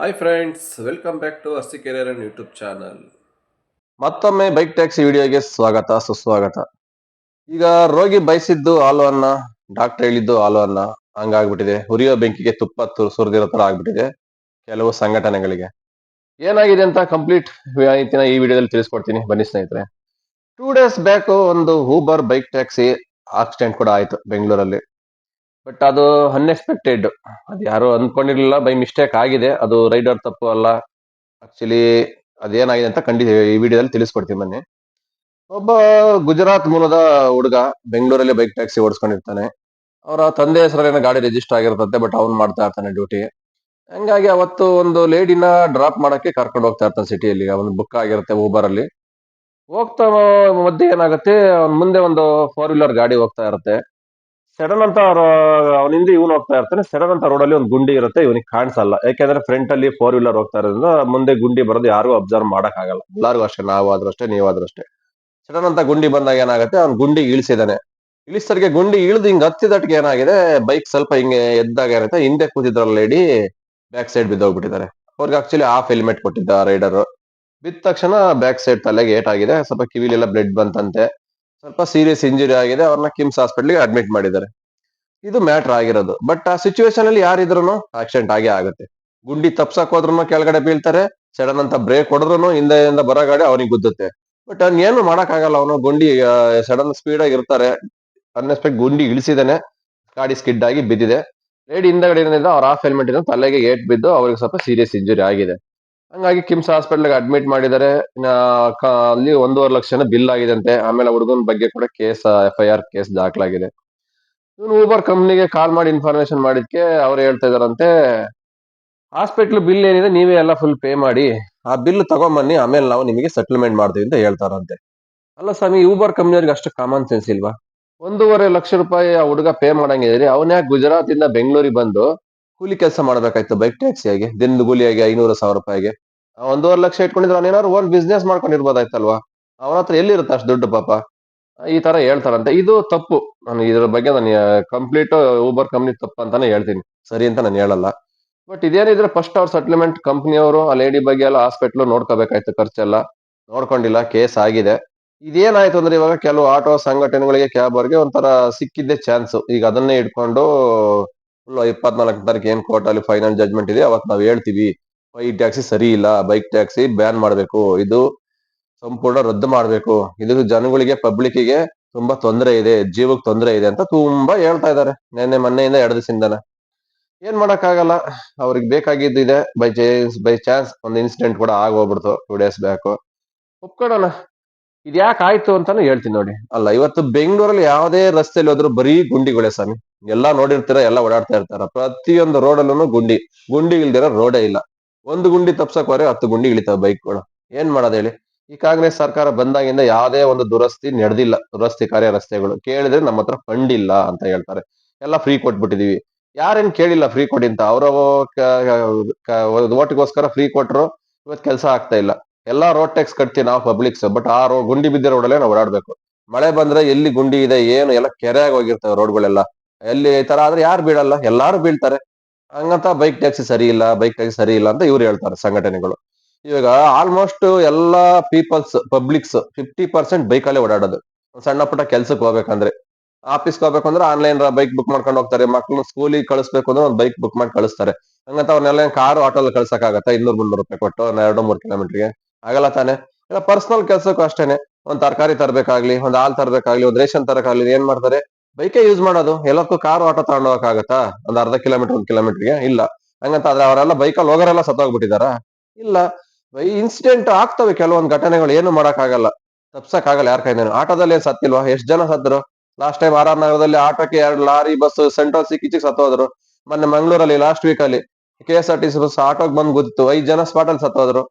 Hi friends welcome back to R C career and YouTube channel ಮತ್ತೊಮ್ಮೆ bike taxi ವಿಡಿಯೋಗೆ ಸ್ವಾಗತ, ಸುಸ್ವಾಗತ. ಈಗ ರೋಗಿ ಬಯಸಿದ್ದು ಹಾಲು ಅನ್ನ ಡಾಕ್ಟರ್ ಹೇಳಿದ್ದು ಹಾಲು ಅನ್ನ, ಹಂಗಾಗ್ಬಿಟ್ಟಿದೆ. ಹುರಿಯೋ ಬೆಂಕಿಗೆ ತುಪ್ಪ ಸುರಿದಿರೋ ತರ ಆಗ್ಬಿಟ್ಟಿದೆ ಕೆಲವು ಸಂಘಟನೆಗಳಿಗೆ. ಏನಾಗಿದೆ ಅಂತ ಕಂಪ್ಲೀಟ್ ಮಾಹಿತಿನ ಈ ವಿಡಿಯೋದಲ್ಲಿ ತಿಳಿಸ್ಕೊಡ್ತೀನಿ, ಬನ್ನಿ ಸ್ನೇಹಿತರೆ. ಟೂ ಡೇಸ್ ಬ್ಯಾಕ್ ಒಂದು ಊಬರ್ ಬೈಕ್ ಟ್ಯಾಕ್ಸಿ ಆಕ್ಸಿಡೆಂಟ್ ಕೂಡ ಆಯ್ತು, ಬೆಂಗಳೂರಲ್ಲಿ. ಬಟ್ ಅದು ಅನ್ಎಕ್ಸ್ಪೆಕ್ಟೆಡ್ ಅದು ಯಾರು ಅನ್ಕೊಂಡಿರ್ಲಿಲ್ಲ ಬೈ ಮಿಸ್ಟೇಕ್ ಆಗಿದೆ. ಅದು ರೈಡರ್ ತಪ್ಪು ಅಲ್ಲ. ಆಕ್ಚುಲಿ ಅದೇನಾಗಿದೆ ಅಂತ ಖಂಡಿತ ಈ ವಿಡಿಯೋದಲ್ಲಿ ತಿಳಿಸ್ಕೊಡ್ತೀನಿ ಬನ್ನಿ. ಒಬ್ಬ ಗುಜರಾತ್ ಮೂಲದ ಹುಡುಗ ಬೆಂಗಳೂರಲ್ಲಿ ಬೈಕ್ ಟ್ಯಾಕ್ಸಿ ಓಡಿಸ್ಕೊಂಡಿರ್ತಾನೆ. ಅವರ ತಂದೆ ಹೆಸರೇನೋ ಗಾಡಿ ರಿಜಿಸ್ಟರ್ ಆಗಿರ್ತದೆ ಬಟ್ ಅವ್ನು ಮಾಡ್ತಾ ಇರ್ತಾನೆ ಡ್ಯೂಟಿ ಹಂಗಾಗಿ ಅವತ್ತು ಒಂದು ಲೇಡಿನ ಡ್ರಾಪ್ ಮಾಡೋಕ್ಕೆ ಕರ್ಕೊಂಡು ಹೋಗ್ತಾ ಇರ್ತಾನೆ ಸಿಟಿಯಲ್ಲಿ ಒಂದು ಬುಕ್ ಆಗಿರುತ್ತೆ ಊಬರಲ್ಲಿ ಹೋಗ್ತಾ ಮಧ್ಯೆ ಏನಾಗುತ್ತೆ, ಅವ್ನ ಮುಂದೆ ಒಂದು ಫೋರ್ ವೀಲರ್ ಗಾಡಿ ಹೋಗ್ತಾ ಇರುತ್ತೆ. ಸಡನ್ ಅಂತ ಅವನ ಹಿಂದೆ ಇವನು ಹೋಗ್ತಾ ಇರ್ತಾನೆ. ಸಡನ್ ಅಂತ ರೋಡ್ ಅಲ್ಲಿ ಒಂದು ಗುಂಡಿ ಇರುತ್ತೆ, ಇವನಿಗೆ ಕಾಣಿಸಲ್ಲ. ಯಾಕೆಂದ್ರೆ ಫ್ರಂಟ್ ಅಲ್ಲಿ ಫೋರ್ ವೀಲರ್ ಹೋಗ್ತಾ ಇರೋದ್ರಿಂದ ಮುಂದೆ ಗುಂಡಿ ಬರೋದು ಯಾರು ಅಬ್ಸರ್ವ್ ಮಾಡಕ್ ಆಗಲ್ಲ ಎಲ್ಲರಿಗೂ ಅಷ್ಟೇ ನಾವು ಆದ್ರಷ್ಟೇ ನೀವು ಆದ್ರಷ್ಟೇ ಅಷ್ಟೇ ಸಡನ್ ಅಂತ ಗುಂಡಿ ಬಂದಾಗ ಏನಾಗುತ್ತೆ, ಅವ್ನು ಗುಂಡಿ ಇಳಿಸಿದಾನೆ. ಇಳಿಸ್ತರಿಗೆ ಗುಂಡಿ ಇಳಿದು ಹಿಂಗ್ ಹತ್ತಿದಟ್ಗೆ ಏನಾಗಿದೆ ಬೈಕ್ ಸ್ವಲ್ಪ ಹಿಂಗೆ ಎದ್ದಾಗ ಏನಾಯ್ತಾ ಹಿಂದೆ ಕೂತಿದ್ರಲ್ಲ ಲೇಡಿ ಬ್ಯಾಕ್ ಸೈಡ್ ಬಿದ್ದೋಗ್ಬಿಟ್ಟಿದ್ದಾರೆ ಅವ್ರಿಗೆ ಆಕ್ಚುಲಿ ಹಾಫ್ ಹೆಲ್ಮೆಟ್ ಕೊಟ್ಟಿದ್ದ ರೈಡರ್ ಬಿದ್ದ ತಕ್ಷಣ ಬ್ಯಾಕ್ ಸೈಡ್ ತಲೆಗೆ ಏಟ್ ಆಗಿದೆ ಸ್ವಲ್ಪ ಕಿವಿಲೆಲ್ಲ ಬ್ಲಡ್ ಬಂತಂತೆ. ಸ್ವಲ್ಪ ಸೀರಿಯಸ್ ಇಂಜುರಿ ಆಗಿದೆ, ಅವ್ರನ್ನ ಕಿಮ್ಸ್ ಹಾಸ್ಪಿಟ್ಲಿಗೆ ಅಡ್ಮಿಟ್ ಮಾಡಿದ್ದಾರೆ. ಇದು ಮ್ಯಾಟರ್ ಆಗಿರೋದು. ಬಟ್ ಆ ಸಿಚುವೇಶನ್ ಅಲ್ಲಿ ಯಾರಿದ್ರು ಆಕ್ಸಿಡೆಂಟ್ ಆಗೇ ಆಗುತ್ತೆ. ಗುಂಡಿ ತಪ್ಸಕ್ ಹೋದ್ರು ಕೆಳಗಡೆ ಬೀಳ್ತಾರೆ ಸಡನ್ ಅಂತ ಬ್ರೇಕ್ ಹೊಡೆದ್ರು ಹಿಂದೆಯಿಂದ ಬರೋ ಗಾಡಿ ಅವನಿಗೆ ಗುದ್ದುತ್ತೆ. ಬಟ್ ಅವ್ನ ಏನು ಮಾಡಕ್ಕಾಗಲ್ಲ ಅವನು ಗುಂಡಿ ಸಡನ್ ಸ್ಪೀಡ್ ಆಗಿ ಇರ್ತಾರೆ. ಅನ್ಎಕ್ಸ್ಪೆಕ್ಟ್ ಗುಂಡಿ ಇಳಿಸಿದಾನೆ ಗಾಡಿ ಸ್ಕಿಡ್ ಆಗಿ ಬಿದ್ದಿದೆ. ಲೇಡಿ ಹಿಂದಗಡೆ ಏನಿದೆ ಅವ್ರ ಹಾಫ್ ಹೆಲ್ಮೆಟ್ ಇಂದ ತಲೆಗೆ ಏಟ್ ಬಿದ್ದು ಅವ್ರಿಗೆ ಸ್ವಲ್ಪ ಸೀರಿಯಸ್ ಇಂಜುರಿ ಆಗಿದೆ. ಹಂಗಾಗಿ ಕಿಮ್ಸ್ ಹಾಸ್ಪಿಟಲ್ಗೆ ಅಡ್ಮಿಟ್ ಮಾಡಿದ್ದಾರೆ. ಅಲ್ಲಿ ಒಂದೂವರೆ ಲಕ್ಷ ಬಿಲ್ ಆಗಿದೆ ಅಂತೆ ಆಮೇಲೆ ಹುಡುಗನ ಬಗ್ಗೆ ಕೂಡ case F I R case ದಾಖಲಾಗಿದೆ. ಇವನು ಊಬರ್ ಕಂಪ್ನಿಗೆ ಕಾಲ್ ಮಾಡಿ ಇನ್ಫಾರ್ಮೇಶನ್ ಮಾಡಿದ್ಕೆ ಅವ್ರು ಹೇಳ್ತಾ ಇದಾರಂತೆ ಹಾಸ್ಪಿಟ್ಲ್ ಬಿಲ್ ಏನಿದೆ ನೀವೇ ಎಲ್ಲ ಫುಲ್ ಪೇ ಮಾಡಿ. ಆ ಬಿಲ್ ತಗೊಂಬನ್ನಿ, ಆಮೇಲೆ ನಾವು ನಿಮಗೆ ಸೆಟಲ್ಮೆಂಟ್ ಮಾಡ್ತೀವಿ ಅಂತ ಹೇಳ್ತಾರಂತೆ. ಅಲ್ಲ ಸ್ವಾಮಿ ಊಬರ್ ಕಂಪ್ನಿಯವ್ರಿಗೆ ಅಷ್ಟು ಕಾಮನ್ ಸೆನ್ಸ್ ಇಲ್ವಾ? ಒಂದೂವರೆ ಲಕ್ಷ ರೂಪಾಯಿ ಆ ಹುಡುಗ ಪೇ ಮಾಡಂಗಿದ್ರಿ ಅವನ್ಯಾಕೆ ಗುಜರಾತ್ ಇಂದ ಬೆಂಗಳೂರಿಗೆ ಬಂದು ಕೂಲಿ ಕೆಲಸ ಮಾಡ್ಬೇಕಾಯ್ತು ಬೈಕ್ ಟ್ಯಾಕ್ಸಿಯಾಗಿ ದಿನದ ಕೂಲಿಯಾಗಿ ಐನೂರು, ಸಾವಿರ ರೂಪಾಯಿಗೆ. ಒಂದೂವರೆ ಲಕ್ಷ ಇಟ್ಕೊಂಡಿದ್ರೆ ಅವನೇನಾದ್ರು ಏನಾದ್ರು ಓನ್ ಬಿಸ್ನೆಸ್ ಮಾಡ್ಕೊಂಡಿರ್ಬೋದಾಯ್ತಲ್ವಾ? ಅವನ ಹತ್ರ ಎಲ್ಲಿರುತ್ತೆ ಅಷ್ಟು ದುಡ್ಡು ಪಾಪ? ಈ ತರ ಹೇಳ್ತಾರಂತೆ. ಇದು ತಪ್ಪು. ನಾನು ಇದ್ರ ಬಗ್ಗೆ ನಾನು ಕಂಪ್ಲೀಟ್ ಊಬರ್ ಕಂಪ್ನಿ ತಪ್ಪು ಅಂತಾನೆ ಹೇಳ್ತೀನಿ. ಸರಿ ಅಂತ ನಾನು ಹೇಳಲ್ಲ. ಬಟ್ ಇದೇನಿದ್ರೆ ಫಸ್ಟ್ ಅವ್ರ ಸೆಟ್ಲ್ಮೆಂಟ್ ಕಂಪ್ನಿಯವರು ಆ ಲೇಡಿ ಬಗ್ಗೆ ಎಲ್ಲ ಹಾಸ್ಪಿಟ್ಲು ನೋಡ್ಕೋಬೇಕಾಯ್ತು ಖರ್ಚೆಲ್ಲ. ನೋಡ್ಕೊಂಡಿಲ್ಲ ಕೇಸ್ ಆಗಿದೆ. ಇದೇನಾಯ್ತು ಅಂದ್ರೆ ಇವಾಗ ಕೆಲವು ಆಟೋ ಸಂಘಟನೆಗಳಿಗೆ ಕ್ಯಾಬ್ ಅವ್ರಿಗೆ ಒಂಥರ ಸಿಕ್ಕಿದ್ದೆ ಚಾನ್ಸ್ ಈಗ ಅದನ್ನೇ ಇಟ್ಕೊಂಡು ಫುಲ್ ಇಪ್ಪತ್ನಾಲ್ಕು ತಾರೀಕು ಏನ್ ಕೋರ್ಟ್ ಅಲ್ಲಿ ಫೈನಲ್ ಜಜ್ಮೆಂಟ್ ಇದೆ ಅವತ್ತು ನಾವು ಹೇಳ್ತೀವಿ ಈ ಟ್ಯಾಕ್ಸಿ ಸರಿ ಇಲ್ಲ ಬೈಕ್ ಟ್ಯಾಕ್ಸಿ ಬ್ಯಾನ್ ಮಾಡಬೇಕು, ಇದು ಸಂಪೂರ್ಣ ರದ್ದು ಮಾಡಬೇಕು. ಇದು ಜನಗಳಿಗೆ ಪಬ್ಲಿಕ್ಕಿಗೆ ತುಂಬಾ ತೊಂದರೆ ಇದೆ, ಜೀವಕ್ಕೆ ತೊಂದರೆ ಇದೆ ಅಂತ ತುಂಬಾ ಹೇಳ್ತಾ ಇದ್ದಾರೆ, ನಿನ್ನೆ ಮೊನ್ನೆಯಿಂದ ಎರಡು ದಿವಸದಿಂದನೇ. ಏನ್ ಮಾಡಕ್ಕಾಗಲ್ಲ, ಅವ್ರಿಗೆ ಬೇಕಾಗಿದ್ದು ಇದೆ ಬೈ ಚಾನ್ಸ್ ಬೈ ಚಾನ್ಸ್ ಒಂದು ಇನ್ಸಿಡೆಂಟ್ ಕೂಡ ಆಗೋಗ್ಬಿಡ್ತು ಟೂ ಡೇಸ್ ಬ್ಯಾಕ್ ಒಪ್ಕೊಳ್ಳೋಣ ಇದು ಯಾಕೆ ಆಯ್ತು ಅಂತಾನು ಹೇಳ್ತೀನಿ ನೋಡಿ. ಅಲ್ಲ, ಇವತ್ತು ಬೆಂಗಳೂರಲ್ಲಿ ಯಾವುದೇ ರಸ್ತೆಯಲ್ಲಿ ಹೋದ್ರು ಬರೀ ಗುಂಡಿಗಳೇ ಸ್ವಾಮಿ. ಎಲ್ಲಾ ನೋಡಿರ್ತೀರ, ಎಲ್ಲ ಓಡಾಡ್ತಾ ಇರ್ತಾರ. ಪ್ರತಿಯೊಂದು ರೋಡಲ್ಲೂ ಗುಂಡಿ. ಗುಂಡಿ ಇಲ್ದಿರೋ ರೋಡೇ ಇಲ್ಲ. ಒಂದು ಗುಂಡಿ ತಪ್ಸಕ್ ಹೋದ್ರೆ ಹತ್ತು ಗುಂಡಿ ಬೈಕ್ ಬೈಕ್ಗಳು ಏನ್ ಮಾಡೋದು ಹೇಳಿ? ಈ ಕಾಂಗ್ರೆಸ್ ಸರ್ಕಾರ ಬಂದಾಗಿಂದ ಯಾವುದೇ ಒಂದು ದುರಸ್ತಿ ನಡೆದಿಲ್ಲ. ದುರಸ್ತಿ ಕಾರ್ಯ ರಸ್ತೆಗಳು. ಕೇಳಿದ್ರೆ ನಮ್ಮ ಹತ್ರ ಫಂಡ್ ಇಲ್ಲ ಅಂತ ಹೇಳ್ತಾರೆ. ಎಲ್ಲ ಫ್ರೀ ಕೊಟ್ಬಿಟ್ಟಿದೀವಿ. ಯಾರೇನ್ ಕೇಳಿಲ್ಲ ಫ್ರೀ ಕೊಡಿ ಅಂತ. ಅವ್ರ ಓಟಿಗೋಸ್ಕರ ಫ್ರೀ ಕೊಟ್ರು ಇವತ್ತು ಕೆಲಸ ಆಗ್ತಾ ಇಲ್ಲ. ಎಲ್ಲಾ ರೋಡ್ ಟ್ಯಾಕ್ಸ್ ಕಟ್ತೀವಿ ನಾವು ಪಬ್ಲಿಕ್ಸ್ ಬಟ್ ಆ ರೋ ಗುಂಡಿ ಬಿದ್ದ ರೋಡಲ್ಲೇ ನಾವು ಓಡಾಡ್ಬೇಕು. ಮಳೆ ಬಂದ್ರೆ ಎಲ್ಲಿ ಗುಂಡಿ ಇದೆ, ಏನು, ಎಲ್ಲ ಕೆರೆಯಾಗಿ ಹೋಗಿರ್ತವೆ ರೋಡ್ಗಳೆಲ್ಲ ಎಲ್ಲಿ ಈ ತರ ಆದ್ರೆ ಯಾರು ಬೀಳಲ್ಲ, ಎಲ್ಲಾರು ಬೀಳ್ತಾರೆ. ಹಂಗಂತ ಬೈಕ್ ಟ್ಯಾಕ್ಸಿ ಸರಿ ಇಲ್ಲ ಬೈಕ್ ಟ್ಯಾಕ್ಸಿ ಸರಿ ಇಲ್ಲ ಅಂತ ಇವ್ರು ಹೇಳ್ತಾರೆ ಸಂಘಟನೆಗಳು. ಇವಾಗ ಆಲ್ಮೋಸ್ಟ್ ಎಲ್ಲಾ ಪೀಪಲ್ಸ್ ಪಬ್ಲಿಕ್ಸ್ ಫಿಫ್ಟಿ ಪರ್ಸೆಂಟ್ ಬೈಕಲ್ಲೇ ಓಡಾಡೋದು. ಸಣ್ಣ ಪುಟ್ಟ ಕೆಲ್ಸಕ್ಕೆ ಹೋಗ್ಬೇಕಂದ್ರೆ. ಆಫೀಸ್ಗೆ ಹೋಗ್ಬೇಕಂದ್ರೆ ಆನ್ಲೈನ್ ಬೈಕ್ ಬುಕ್ ಮಾಡ್ಕೊಂಡು ಹೋಗ್ತಾರೆ ಮಕ್ಳು ಸ್ಕೂಲಿಗೆ ಕಳಿಸ್ಬೇಕು ಅಂದ್ರೆ ಒಂದು ಬೈಕ್ ಬುಕ್ ಮಾಡಿ ಕಳಿಸ್ತಾರೆ. ಹಂಗಂತ ಅವ್ರನ್ನೆಲ್ಲ ಕಾರು ಆಟೋಲ್ಲಿ ಕಳ್ಸಕ್ಕಾಗತ್ತ? ಇನ್ನೂರ್ ಮುನ್ನೂರು ರೂಪಾಯಿ ಕೊಟ್ಟು ಎರಡು ಮೂರು ಕಿಲೋಮೀಟರ್ಗೆ ಆಗಲ್ಲ ತಾನೆ. ಇಲ್ಲ ಪರ್ಸನಲ್ ಕೆಲ್ಸಕ್ಕೂ ಅಷ್ಟೇನೆ. ಒಂದ್ ತರಕಾರಿ ತರಬೇಕಾಗ್ಲಿ, ಒಂದ್ ಹಾಲ್ ತರಬೇಕಾಗ್ಲಿ, ಒಂದ್ ರೇಷನ್ ತರಕಾಗ್ಲಿ ಏನ್ ಮಾಡ್ತಾರೆ? ಬೈಕೇ ಯೂಸ್ ಮಾಡೋದು. ಎಲ್ಲಕ್ಕೂ ಕಾರು ಆಟೋ ತಗೊಂಡೋಗಕ್ಕಾಗತ್ತಾ ಒಂದ್ ಅರ್ಧ ಕಿಲೋಮೀಟರ್ ಒಂದ್ ಕಿಲೋಮೀಟರ್ಗೆ ಇಲ್ಲ. ಹಂಗಂತ ಆದ್ರೆ ಅವರೆಲ್ಲ ಬೈಕಲ್ಲಿ ಹೋಗೋರೆಲ್ಲ ಸತ್ತೋಗ್ಬಿಟ್ಟಿದಾರ ಇಲ್ಲ. ಇನ್ಸಿಡೆಂಟ್ ಆಗ್ತವೆ ಕೆಲವೊಂದು ಘಟನೆಗಳು. ಏನು ಮಾಡಕ್ಕಾಗಲ್ಲ. ತಪ್ಸಕ್ ಆಗಲ್ಲ ಯಾರ ಕೈನೇನು ಆಟೋದಲ್ಲಿ ಏನ್ ಸತ್ತಿಲ್ವಾ? ಎಷ್ಟ್ ಜನ ಸತ್ರು ಲಾಸ್ಟ್ ಟೈಮ್ ಆರ್ ಆರ್ ನಗರದಲ್ಲಿ ಆಟೋಕ್ಕೆ ಎರಡು ಲಾರಿ ಬಸ್ ಸೆಂಟ್ರಲ್ ಸಿಕ್ಕಿಚಿಗೆ ಸತ್ತೋದ್ರು. ಮೊನ್ನೆ ಮಂಗಳೂರಲ್ಲಿ ಲಾಸ್ಟ್ ವೀಕ್ ಅಲ್ಲಿ K S R T C bus ಆಟೋಗ್ ಬಂದ್ ಗೊತ್ತಿತ್ತು ಐದ್ ಜನ ಸ್ಪಾಟ್ ಅಲ್ಲಿ ಸತ್ತೋದ್ರು.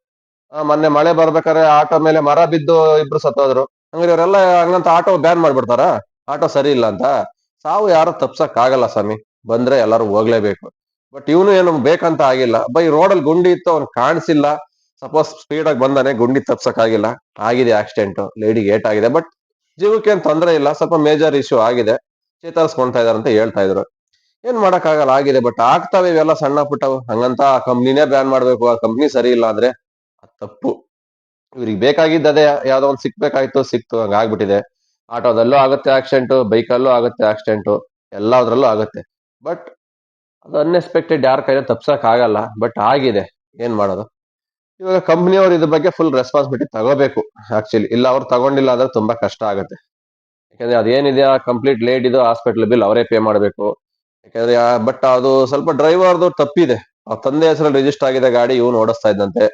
ಮೊನ್ನೆ ಮಳೆ ಬರ್ಬೇಕಾದ್ರೆ ಆಟೋ ಮೇಲೆ ಮರ ಬಿದ್ದು ಇಬ್ರು ಸತ್ತೋದ್ರು. ಹಂಗಾರೆ ಇವರೆಲ್ಲ ಹಂಗಂತ ಆಟೋ ಬ್ಯಾನ್ ಮಾಡ್ಬಿಡ್ತಾರ? ಆಟೋ ಸರಿ ಇಲ್ಲ ಅಂತ. ಸಾವು ಯಾರು ತಪ್ಸಕ್ ಆಗಲ್ಲ ಸ್ವಾಮಿ. ಬಂದ್ರೆ ಎಲ್ಲರೂ ಹೋಗ್ಲೇಬೇಕು. ಬಟ್ ಇವನು ಏನು ಬೇಕಂತ ಆಗಿಲ್ಲ. ಬೈ ರೋಡಲ್ಲಿ ಗುಂಡಿ ಇತ್ತು, ಅವ್ನು ಕಾಣಿಸಿಲ್ಲ. ಸಪೋಸ್ ಸ್ಪೀಡ್ ಆಗಿ ಬಂದಾನೆ, ಗುಂಡಿ ತಪ್ಸಕ್ ಆಗಿಲ್ಲ ಆಗಿದೆ ಆಕ್ಸಿಡೆಂಟ್ ಲೇಡಿಗೆ ಏಟ್ ಆಗಿದೆ. ಬಟ್ ಜೀವಕ್ಕೆ ಏನ್ ತೊಂದರೆ ಇಲ್ಲ. ಸ್ವಲ್ಪ ಮೇಜರ್ ಇಶ್ಯೂ ಆಗಿದೆ. ಚೇತರಿಸ್ಕೊಂತಾ ಇದಾರೆ ಅಂತ ಹೇಳ್ತಾ ಇದ್ರು. ಏನ್ ಮಾಡಕ್ಕಾಗಲ್ಲ, ಆಗಿದೆ. ಬಟ್ ಆಗ್ತಾವೆ ಇವೆಲ್ಲ ಸಣ್ಣ ಪುಟ್ಟವು ಹಂಗಂತ ಆ ಕಂಪ್ನಿನೇ ಬ್ಯಾನ್ ಮಾಡ್ಬೇಕು. ಆ ಕಂಪ್ನಿ ಸರಿ ಇಲ್ಲ ಅಂದ್ರೆ ಅದ್ ತಪ್ಪು. ಇವ್ರಿಗೆ ಬೇಕಾಗಿದ್ದದೇ ಯಾವ್ದೋ ಒಂದು ಸಿಕ್ಬೇಕಾಯ್ತು, ಸಿಕ್ತು ಹಂಗಾಗ್ಬಿಟ್ಟಿದೆ ಆಟೋದಲ್ಲೂ ಆಗುತ್ತೆ ಆಕ್ಸಿಡೆಂಟ್, ಬೈಕಲ್ಲೂ ಆಗುತ್ತೆ ಆಕ್ಸಿಡೆಂಟ್, ಎಲ್ಲದ್ರಲ್ಲೂ ಆಗುತ್ತೆ. ಬಟ್ ಅದು ಅನ್ಎಕ್ಸ್ಪೆಕ್ಟೆಡ್ ಯಾರ ಕೈ ತಪ್ಸಕ್ ಆಗಲ್ಲ ಬಟ್ ಆಗಿದೆ. ಏನ್ ಮಾಡೋದು? ಇವಾಗ ಕಂಪ್ನಿಯವರು ಇದ್ರ ಬಗ್ಗೆ ಫುಲ್ ರೆಸ್ಪಾನ್ಸಿಬಿಲಿಟಿ ತಗೋಬೇಕು, ಆಕ್ಚುಲಿ. ಇಲ್ಲ ಅವ್ರು ತಗೊಂಡಿಲ್ಲ ಅಂದ್ರೆ ತುಂಬಾ ಕಷ್ಟ ಆಗುತ್ತೆ. ಯಾಕಂದ್ರೆ ಅದೇನಿದೆ ಕಂಪ್ಲೀಟ್ ಲೇಟ್ ಇದು ಹಾಸ್ಪಿಟಲ್ ಬಿಲ್ ಅವರೇ ಪೇ ಮಾಡಬೇಕು. ಯಾಕಂದ್ರೆ ಬಟ್ ಅದು ಸ್ವಲ್ಪ ಡ್ರೈವರ್ದು ತಪ್ಪಿದೆ. ಆ ತಂದೆ ಹೆಸರಲ್ಲಿ ರಿಜಿಸ್ಟರ್ ಆಗಿದೆ ಗಾಡಿ, ಇವ್ನು ಓಡಿಸ್ತಾ ಇದ್ದಂತೆ.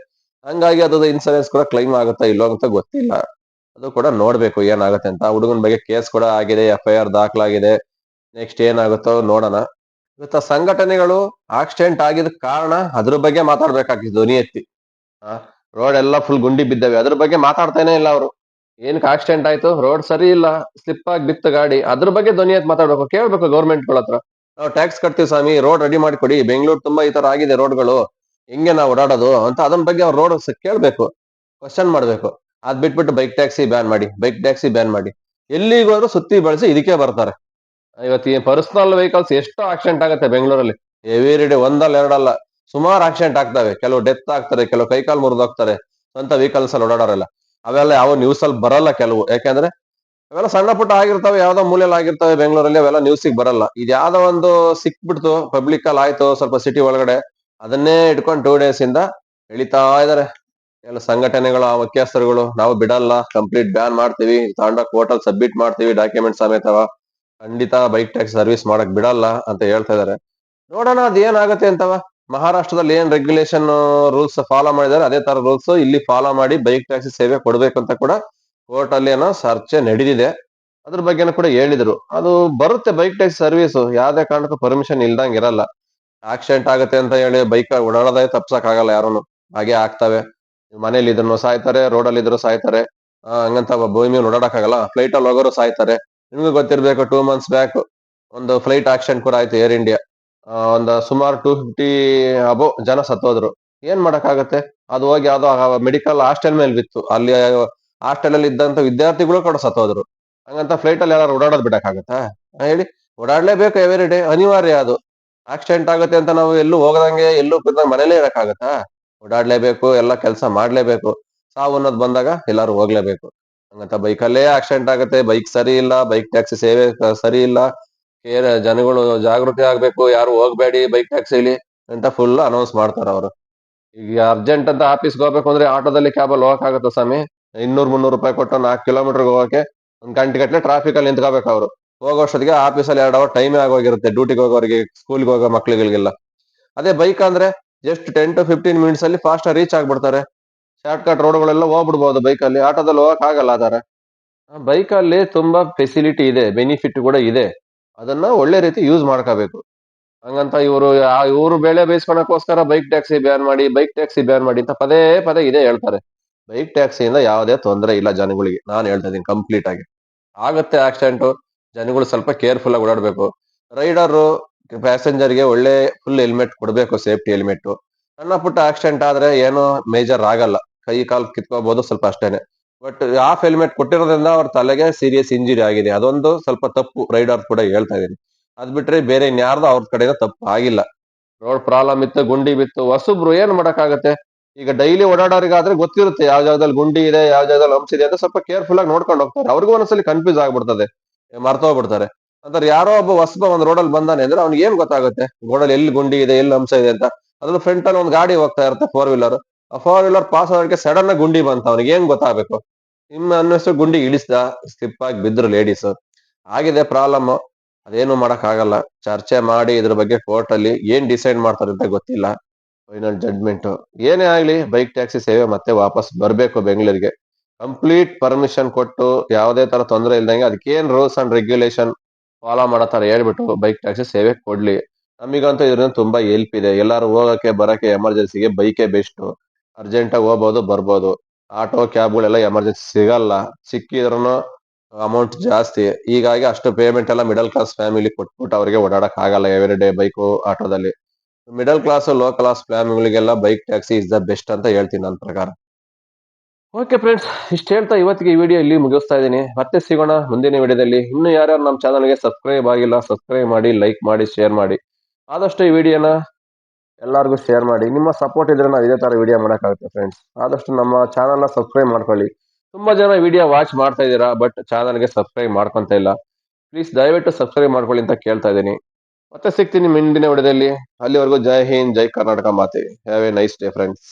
ಹಂಗಾಗಿ ಅದು ಇನ್ಸೂರೆನ್ಸ್ ಕೂಡ ಕ್ಲೈಮ್ ಆಗುತ್ತಾ ಇಲ್ಲೋ ಅಂತ ಗೊತ್ತಿಲ್ಲ. ಅದು ಕೂಡ ನೋಡ್ಬೇಕು ಏನಾಗುತ್ತೆ ಅಂತ. ಹುಡುಗನ ಬಗ್ಗೆ ಕೇಸ್ ಕೂಡ ಆಗಿದೆ ಎಫ್ ಐ ಆರ್ ದಾಖಲಾಗಿದೆ. ನೆಕ್ಸ್ಟ್ ಏನಾಗುತ್ತೋ ನೋಡೋಣ. ಇವತ್ತ ಸಂಘಟನೆಗಳು ಆಕ್ಸಿಡೆಂಟ್ ಆಗಿದ ಕಾರಣ ಅದ್ರ ಬಗ್ಗೆ ಮಾತಾಡ್ಬೇಕಾಗಿತ್ತು ಧ್ವನಿ ಎತ್ತಿ ರೋಡ್ ಎಲ್ಲ ಫುಲ್ ಗುಂಡಿ ಬಿದ್ದವೆ. ಅದ್ರ ಬಗ್ಗೆ ಮಾತಾಡ್ತಾನೆ ಇಲ್ಲ ಅವರು. ಏನಕ್ಕೆ ಆಕ್ಸಿಡೆಂಟ್ ಆಯ್ತು? ರೋಡ್ ಸರಿ ಇಲ್ಲ. ಸ್ಲಿಪ್ ಆಗಿ ಬಿತ್ತು ಗಾಡಿ. ಅದ್ರ ಬಗ್ಗೆ ಧ್ವನಿ ಎತ್ತಿ ಮಾತಾಡ್ಬೇಕು. ಕೇಳ್ಬೇಕು ಗೌರ್ಮೆಂಟ್ ಹತ್ರ. ನಾವು ಟ್ಯಾಕ್ಸ್ ಕಟ್ತೀವಿ ಸ್ವಾಮಿ. ರೋಡ್ ರೆಡಿ ಮಾಡಿಕೊಡಿ ಬೆಂಗಳೂರು ತುಂಬಾ ಈ ತರ ಆಗಿದೆ ರೋಡ್ಗಳು ಹೆಂಗೆ ನಾವು ಓಡಾಡೋದು ಅಂತ ಅದನ್ನ ಬಗ್ಗೆ ಅವ್ರು ರೋಡ್ ಕೇಳ್ಬೇಕು ಕ್ವಶನ್ ಮಾಡಬೇಕು. ಅದ್ ಬಿಟ್ಬಿಟ್ಟು ಬೈಕ್ ಟ್ಯಾಕ್ಸಿ ಬ್ಯಾನ್ ಮಾಡಿ ಬೈಕ್ ಟ್ಯಾಕ್ಸಿ ಬ್ಯಾನ್ ಮಾಡಿ. ಎಲ್ಲಿಗೋದ್ರು ಸುತ್ತಿ ಬಳಸಿ ಇದಕ್ಕೆ ಬರ್ತಾರೆ. ಇವತ್ತು ಈ ಪರ್ಸನಲ್ ವೆಹಿಕಲ್ಸ್ ಎಷ್ಟು ಆಕ್ಸಿಡೆಂಟ್ ಆಗುತ್ತೆ ಬೆಂಗಳೂರಲ್ಲಿ? ಎವ್ರಿ ಡೇ ಒಂದಲ್ಲ ಎರಡಲ್ಲ. ಸುಮಾರು ಆಕ್ಸಿಡೆಂಟ್ ಆಗ್ತವೆ. ಕೆಲವು ಡೆತ್ ಆಗ್ತಾರೆ ಕೆಲವು ಕೈಕಾಲು ಮುರಿದೋಗ್ತಾರೆ ಸ್ವಂತ ವೆಹಿಕಲ್ಸ್ ಅಲ್ಲಿ ಓಡಾಡೋರೆಲ್ಲ. ಅವೆಲ್ಲ ಯಾವ ನ್ಯೂಸ್ ಅಲ್ಲಿ ಬರಲ್ಲ ಕೆಲವು. ಯಾಕೆಂದ್ರೆ ಅವೆಲ್ಲ ಸಣ್ಣ ಪುಟ್ಟ ಆಗಿರ್ತಾವೆ ಯಾವ್ದೋ ಮೂಲೆಯಲ್ಲಿ ಆಗಿರ್ತವೆ ಬೆಂಗಳೂರಲ್ಲಿ ಅವೆಲ್ಲ ನ್ಯೂಸಿಗೆ ಬರಲ್ಲ. ಇದು ಯಾವ್ದೋ ಒಂದು ಸಿಕ್ಬಿಡ್ತು ಪಬ್ಲಿಕ್ ಅಲ್ಲಿ ಆಯ್ತು ಸ್ವಲ್ಪ ಸಿಟಿ ಒಳಗಡೆ. ಅದನ್ನೇ ಇಟ್ಕೊಂಡು ಟೂ ಡೇಸ್ ಇಂದ ಎಳಿತಾ ಇದಾರೆ. ಎಲ್ಲ ಸಂಘಟನೆಗಳು ಆ ಮುಖ್ಯಸ್ಥರುಗಳು, ನಾವು ಬಿಡಲ್ಲ ಕಂಪ್ಲೀಟ್ ಬ್ಯಾನ್ ಮಾಡ್ತೀವಿ, ತಾಂಡ ಕೋರ್ಟಲ್ ಸಬ್ಮಿಟ್ ಮಾಡ್ತೀವಿ ಡಾಕ್ಯುಮೆಂಟ್ ಸಮೇತವ ಖಂಡಿತ ಬೈಕ್ ಟ್ಯಾಕ್ಸಿ ಸರ್ವಿಸ್ ಮಾಡಕ್ ಬಿಡಲ್ಲ ಅಂತ ಹೇಳ್ತಾ ಇದಾರೆ. ನೋಡೋಣ ಅದ್ ಏನಾಗುತ್ತೆ ಅಂತವ. ಮಹಾರಾಷ್ಟ್ರದಲ್ಲಿ ಏನ್ ರೆಗ್ಯುಲೇಷನ್ ರೂಲ್ಸ್ ಫಾಲೋ ಮಾಡಿದಾರೆ, ಅದೇ ತರ ರೂಲ್ಸ್ ಇಲ್ಲಿ ಫಾಲೋ ಮಾಡಿ ಬೈಕ್ ಟ್ಯಾಕ್ಸಿ ಸೇವೆ ಕೊಡ್ಬೇಕು ಅಂತ ಕೂಡ ಕೋರ್ಟ್ ಅಲ್ಲಿ ಏನೋ ಚರ್ಚೆ ನಡೆದಿದೆ. ಅದ್ರ ಬಗ್ಗೆನೂ ಕೂಡ ಹೇಳಿದ್ರು. ಅದು ಬರುತ್ತೆ ಬೈಕ್ ಟ್ಯಾಕ್ಸಿ ಸರ್ವಿಸ್ ಯಾವ್ದೇ ಕಾರಣಕ್ಕೂ ಪರ್ಮಿಷನ್ ಇಲ್ದಂಗೆ ಇರಲ್ಲ. ಆಕ್ಸಿಡೆಂಟ್ ಆಗುತ್ತೆ ಅಂತ ಹೇಳಿ ಬೈಕ್ ಓಡಾಡೋದೇ ತಪ್ಸಕ್ ಆಗಲ್ಲ ಯಾರನ್ನು ಹಾಗೆ ಆಗ್ತವೆ. ಮನೇಲಿ ಇದ್ರು ಸಾಯ್ತಾರೆ ರೋಡಲ್ಲಿ ಇದ್ರು ಸಾಯ್ತಾರೆ. ಹಂಗಂತ ಭೂಮಿ ಮೇಲೆ ಓಡಾಡಕ್ಕಾಗಲ್ಲ ಫ್ಲೈಟ್ ಅಲ್ಲಿ ಹೋಗೋರು ಸಾಯ್ತಾರೆ. ನಿಮ್ಗೂ ಗೊತ್ತಿರ್ಬೇಕು ಟೂ ಮಂತ್ಸ್ ಬ್ಯಾಕ್ ಒಂದು ಫ್ಲೈಟ್ ಆಕ್ಸಿಡೆಂಟ್ ಕೂಡ ಆಯ್ತು ಏರ್ ಇಂಡಿಯಾ ಒಂದು ಸುಮಾರು ಟೂ ಫಿಫ್ಟಿ ಅಬೋ ಜನ ಸತ್ತೋದ್ರು. ಏನ್ ಮಾಡಕ್ಕಾಗತ್ತೆ ಅದು ಹೋಗಿ ಯಾವ್ದೋ ಮೆಡಿಕಲ್ ಹಾಸ್ಟೆಲ್ ಮೇಲೆ ಬಿತ್ತು. ಅಲ್ಲಿ ಹಾಸ್ಟೆಲ್ ಅಲ್ಲಿ ಇದ್ದಂತ ವಿದ್ಯಾರ್ಥಿಗಳು ಕೂಡ ಸತ್ತೋದ್ರು. ಹಂಗಂತ ಫ್ಲೈಟ್ ಅಲ್ಲಿ ಯಾರು ಓಡಾಡೋದ್ ಬಿಡಕ್ಕಾಗತ್ತಾ ಹೇಳಿ. ಓಡಾಡ್ಲೇಬೇಕು ಎವ್ರಿ ಡೇ ಅನಿವಾರ್ಯ ಅದು. ಆಕ್ಸಿಡೆಂಟ್ ಆಗುತ್ತೆ ಅಂತ ನಾವು ಎಲ್ಲೂ ಹೋಗದಂಗೆ ಎಲ್ಲೂ ಕೂತ್ದಂಗೆ ಮನೇಲೇ ಇರಕ್ಕಾಗತ್ತಾ? ಓಡಾಡ್ಲೇಬೇಕು, ಎಲ್ಲ ಕೆಲಸ ಮಾಡ್ಲೇಬೇಕು. ಸಾವು ಅನ್ನೋದು ಬಂದಾಗ ಎಲ್ಲಾರು ಹೋಗ್ಲೇಬೇಕು. ಹಂಗಂತ ಬೈಕಲ್ಲೇ ಆಕ್ಸಿಡೆಂಟ್ ಆಗುತ್ತೆ, ಬೈಕ್ ಸರಿ ಇಲ್ಲ, ಬೈಕ್ ಟ್ಯಾಕ್ಸಿ ಸೇವೆ ಸರಿ ಇಲ್ಲ. ಕೇರ್ ಜನಗಳು ಜಾಗೃತಿ ಆಗ್ಬೇಕು, ಯಾರು ಹೋಗ್ಬೇಡಿ ಬೈಕ್ ಟ್ಯಾಕ್ಸಿಲಿ ಅಂತ ಫುಲ್ ಅನೌನ್ಸ್ ಮಾಡ್ತಾರ ಅವರು. ಈಗ ಅರ್ಜೆಂಟ್ ಅಂತ ಆಫೀಸ್ಗೆ ಹೋಗ್ಬೇಕು ಅಂದ್ರೆ ಆಟೋದಲ್ಲಿ ಕ್ಯಾಬಲ್ಲಿ ಹೋಗಕ್ಕಾಗತ್ತ ಸ್ವಾಮಿ? ಇನ್ನೂರ್ ಮುನ್ನೂರು ರೂಪಾಯಿ ಕೊಟ್ಟು ನಾಲ್ಕು ಕಿಲೋಮೀಟರ್ ಹೋಗಕ್ಕೆ ಒಂದ್ ಗಂಟೆ ಗಟ್ಟಲೆ ಟ್ರಾಫಿಕ್ ಅಲ್ಲಿ ನಿಂತ್ಕೋಬೇಕು ಅವರು. ಹೋಗೋಷ್ಟೊತ್ತಿಗೆ ಆಫೀಸಲ್ಲಿ ಎರಡು ಅವರ್ ಟೈಮೇ ಆಗೋಗಿರುತ್ತೆ. ಡ್ಯೂಟಿಗೆ ಹೋಗೋರಿಗೆ ಸ್ಕೂಲ್ಗೆ ಹೋಗೋ ಮಕ್ಳುಗಳಿಗೆಲ್ಲ. ಅದೇ ಬೈಕ್ ಅಂದ್ರೆ just ten to fifteen minutes ಅಲ್ಲಿ ಫಾಸ್ಟ್ ರೀಚ್ ಆಗ್ಬಿಡ್ತಾರೆ. ಶಾರ್ಟ್ ಕಟ್ ರೋಡ್ಗಳೆಲ್ಲ ಹೋಗ್ಬಿಡ್ಬೋದು ಬೈಕ್ ಅಲ್ಲಿ. ಆಟೋದಲ್ಲಿ ಹೋಗಕ್ ಆಗಲ್ಲ ಆದರೆ ಬೈಕ್ ಅಲ್ಲಿ ತುಂಬಾ ಫೆಸಿಲಿಟಿ ಇದೆ ಬೆನಿಫಿಟ್ ಕೂಡ ಇದೆ. ಅದನ್ನ ಒಳ್ಳೆ ರೀತಿ ಯೂಸ್ ಮಾಡ್ಕೋಬೇಕು. ಹಂಗಂತ ಇವರು ಇವರು ಬೆಳೆ ಬೇಯಿಸ್ಕೊಳಕ್ಕೋಸ್ಕರ ಬೈಕ್ ಟ್ಯಾಕ್ಸಿ ಬ್ಯಾನ್ ಮಾಡಿ ಬೈಕ್ ಟ್ಯಾಕ್ಸಿ ಬ್ಯಾನ್ ಮಾಡಿ ಅಂತ ಪದೇ ಪದೇ ಇದೇ ಹೇಳ್ತಾರೆ. ಬೈಕ್ ಟ್ಯಾಕ್ಸಿಯಿಂದ ಯಾವುದೇ ತೊಂದರೆ ಇಲ್ಲ ಜನಗಳಿಗೆ. ನಾನು ಹೇಳ್ತಾ ಇದ್ದೀನಿ ಕಂಪ್ಲೀಟ್ ಆಗಿ. ಆಗುತ್ತೆ ಆಕ್ಸಿಡೆಂಟ್ ಜನಗಳು ಸ್ವಲ್ಪ ಕೇರ್ಫುಲ್ ಆಗಿ ಓಡಾಡಬೇಕು. ರೈಡರ್ ಪ್ಯಾಸೆಂಜರ್ಗೆ ಒಳ್ಳೆ ಫುಲ್ ಹೆಲ್ಮೆಟ್ ಕೊಡಬೇಕು ಸೇಫ್ಟಿ ಹೆಲ್ಮೆಟ್ ಸಣ್ಣ ಪುಟ್ಟ ಆಕ್ಸಿಡೆಂಟ್ ಆದ್ರೆ ಏನು ಮೇಜರ್ ಆಗಲ್ಲ. ಕೈ, ಕಾಲು ಕಿತ್ಕೋಬಹುದು ಸ್ವಲ್ಪ ಅಷ್ಟೇನೆ. ಬಟ್ ಆಫ್ ಹೆಲ್ಮೆಟ್ ಕೊಟ್ಟಿರೋದ್ರಿಂದ ಅವ್ರ ತಲೆಗೆ ಸೀರಿಯಸ್ ಇಂಜುರಿ ಆಗಿದೆ. ಅದೊಂದು ಸ್ವಲ್ಪ ತಪ್ಪು ರೈಡರ್ ಕೂಡ ಹೇಳ್ತಾ ಇದೀನಿ ಅದ್ ಬಿಟ್ರೆ ಬೇರೆ ಇನ್ಯಾರ್ದು ಅವ್ರ ಕಡೆಯಿಂದ ತಪ್ಪು ಆಗಿಲ್ಲ. ರೋಡ್ ಪ್ರಾಬ್ಲಮ್ ಇತ್ತು, ಗುಂಡಿ ಬಿತ್ತು. ಹೊಸಬ್ರು ಏನ್ ಮಾಡಕ್ಕಾಗತ್ತೆ? ಈಗ ಡೈಲಿ ಓಡಾಡೋರಿಗಾದ್ರೆ ಗೊತ್ತಿರುತ್ತೆ ಯಾವ ಜಾಗದಲ್ಲಿ ಗುಂಡಿ ಇದೆ ಯಾವ ಜಾಗದಲ್ಲಿ ಹಂಪ್ಸ್ ಇದೆ ಅಂತ ಸ್ವಲ್ಪ ಕೇರ್ಫುಲ್ ಆಗಿ ನೋಡ್ಕೊಂಡು ಹೋಗ್ತಾರೆ. ಅವ್ರಿಗೂ ಒಂದ್ಸಲಿ ಕನ್ಫ್ಯೂಸ್ ಆಗ್ಬಿಡ್ತದೆ. ಮರ್ತೋಗ್ಬಿಡ್ತಾರೆ. ಅಂದ್ರೆ ಯಾರೋ ಒಬ್ಬ ಹೊಸಬ ಒಂದು ರೋಡಲ್ಲಿ ಬಂದಾನೆ ಅಂದ್ರೆ ಅವ್ನಿಗೆ ಏನ್ ಗೊತ್ತಾಗುತ್ತೆ? ರೋಡಲ್ಲಿ ಎಲ್ಲಿ ಗುಂಡಿ ಇದೆ, ಎಲ್ಲಿ ಅಂಶ ಇದೆ ಅಂತ. ಅದ್ರ ಫ್ರಂಟ್ ಅಲ್ಲಿ ಒಂದು ಗಾಡಿ ಹೋಗ್ತಾ ಇರುತ್ತೆ ಫೋರ್ ವೀಲರ್ ಆ ಫೋರ್ ವೀಲರ್ ಪಾಸ್ ಆಗೋದಕ್ಕೆ ಸಡನ್ ಆಗಿ ಗುಂಡಿ ಬಂತ. ಅವ್ನಿಗೆ ಏನ್ ಗೊತ್ತಾಗಬೇಕು? ನಿಮ್ಮ ಅನ್ನಿಸ್ತು ಗುಂಡಿ ಇಳಿಸ್ದ ಸ್ಲಿಪ್ ಆಗಿ ಬಿದ್ರು ಲೇಡೀಸ್ ಆಗಿದೆ ಪ್ರಾಬ್ಲಮ್ ಅದೇನು ಮಾಡಕ್ ಆಗಲ್ಲ ಚರ್ಚೆ ಮಾಡಿ ಇದ್ರ ಬಗ್ಗೆ ಕೋರ್ಟ್ ಅಲ್ಲಿ ಏನ್ ಡಿಸೈಡ್ ಮಾಡ್ತಾರೆ ಅಂತ ಗೊತ್ತಿಲ್ಲ. ಫೈನಲ್ ಜಡ್ಮೆಂಟ್ ಏನೇ ಆಗ್ಲಿ ಬೈಕ್ ಟ್ಯಾಕ್ಸಿ ಸೇವೆ ಮತ್ತೆ ವಾಪಸ್ ಬರ್ಬೇಕು ಬೆಂಗಳೂರಿಗೆ. ಕಂಪ್ಲೀಟ್ ಪರ್ಮಿಷನ್ ಕೊಟ್ಟು ಯಾವುದೇ ತರ ತೊಂದರೆ ಇಲ್ದಂಗೆ ಅದಕ್ಕೇನ್ ರೂಲ್ಸ್ ಅಂಡ್ ರೆಗ್ಯುಲೇಷನ್ ಫಾಲೋ ಮಾಡೋ ತರ ಹೇಳ್ಬಿಟ್ಟು ಬೈಕ್ ಟ್ಯಾಕ್ಸಿ ಸೇವೆ ಕೊಡ್ಲಿ. ನಮಗಂತೂ ಇದರಿಂದ ತುಂಬಾ ಹೆಲ್ಪ್ ಇದೆ. ಎಲ್ಲರೂ ಹೋಗಕ್ಕೆ, ಬರಕ್ಕೆ ಎಮರ್ಜೆನ್ಸಿಗೆ ಬೈಕೇ ಬೆಸ್ಟ್ ಅರ್ಜೆಂಟ್ ಆಗಿ ಹೋಗ್ಬೋದು, ಬರ್ಬೋದು. ಆಟೋ ಕ್ಯಾಬ್ಗಳೆಲ್ಲ ಎಮರ್ಜೆನ್ಸಿ ಸಿಗಲ್ಲ. ಸಿಕ್ಕಿದ್ರು ಅಮೌಂಟ್ ಜಾಸ್ತಿ. ಹೀಗಾಗಿ ಅಷ್ಟು ಪೇಮೆಂಟ್ ಎಲ್ಲ ಮಿಡಲ್ ಕ್ಲಾಸ್ ಫ್ಯಾಮಿಲಿ ಕೊಟ್ಬಿಟ್ಟು ಅವರಿಗೆ ಓಡಾಡಕ್ ಆಗಲ್ಲ ಎವ್ರಿ ಡೇ ಬೈಕು ಆಟೋದಲ್ಲಿ middle class low class ಫ್ಯಾಮಿಲಿಗೆಲ್ಲ bike taxi is the best ಅಂತ ಹೇಳ್ತೀನಿ ನನ್ನ ಪ್ರಕಾರ. ಓಕೆ ಫ್ರೆಂಡ್ಸ್ ಇಷ್ಟು ಹೇಳ್ತಾ ಇವತ್ತಿಗೆ ಈ ವಿಡಿಯೋ ಇಲ್ಲಿ ಮುಗಿಸ್ತಾ ಇದ್ದೀನಿ. ಮತ್ತೆ ಸಿಗೋಣ ಮುಂದಿನ ವಿಡಿಯೋದಲ್ಲಿ ಇನ್ನು ಯಾರ್ಯಾರು ನಮ್ಮ ಚಾನಲ್ಗೆ ಸಬ್ಸ್ಕ್ರೈಬ್ ಆಗಿಲ್ಲ ಸಬ್ಸ್ಕ್ರೈಬ್ ಮಾಡಿ ಲೈಕ್ ಮಾಡಿ ಶೇರ್ ಮಾಡಿ. ಆದಷ್ಟು ಈ ವಿಡಿಯೋನ ಎಲ್ಲರಿಗೂ ಶೇರ್ ಮಾಡಿ. ನಿಮ್ಮ ಸಪೋರ್ಟ್ ಇದ್ರೆ ನಾವು ಇದೇ ಥರ ವಿಡಿಯೋ ಮಾಡೋಕ್ಕಾಗುತ್ತೆ ಫ್ರೆಂಡ್ಸ್ ಆದಷ್ಟು ನಮ್ಮ ಚಾನಲ್ನ ಸಬ್ಸ್ಕ್ರೈಬ್ ಮಾಡ್ಕೊಳ್ಳಿ. ತುಂಬ ಜನ ವಿಡಿಯೋ ವಾಚ್ ಮಾಡ್ತಾ ಇದ್ದೀರಾ ಬಟ್ ಚಾನಲ್ಗೆ ಸಬ್ಸ್ಕ್ರೈಬ್ ಮಾಡ್ಕೊತ ಇಲ್ಲ. ಪ್ಲೀಸ್ ದಯವಿಟ್ಟು ಸಬ್ಸ್ಕ್ರೈಬ್ ಮಾಡ್ಕೊಳ್ಳಿ ಅಂತ ಕೇಳ್ತಾ ಇದ್ದೀನಿ. ಮತ್ತೆ ಸಿಗ್ತೀನಿ ಮುಂದಿನ ವಿಡಿಯೋದಲ್ಲಿ ಅಲ್ಲಿವರೆಗೂ ಜೈ ಹಿಂದ್, ಜೈ ಕರ್ನಾಟಕ ಮಾತೆ. Have a nice day friends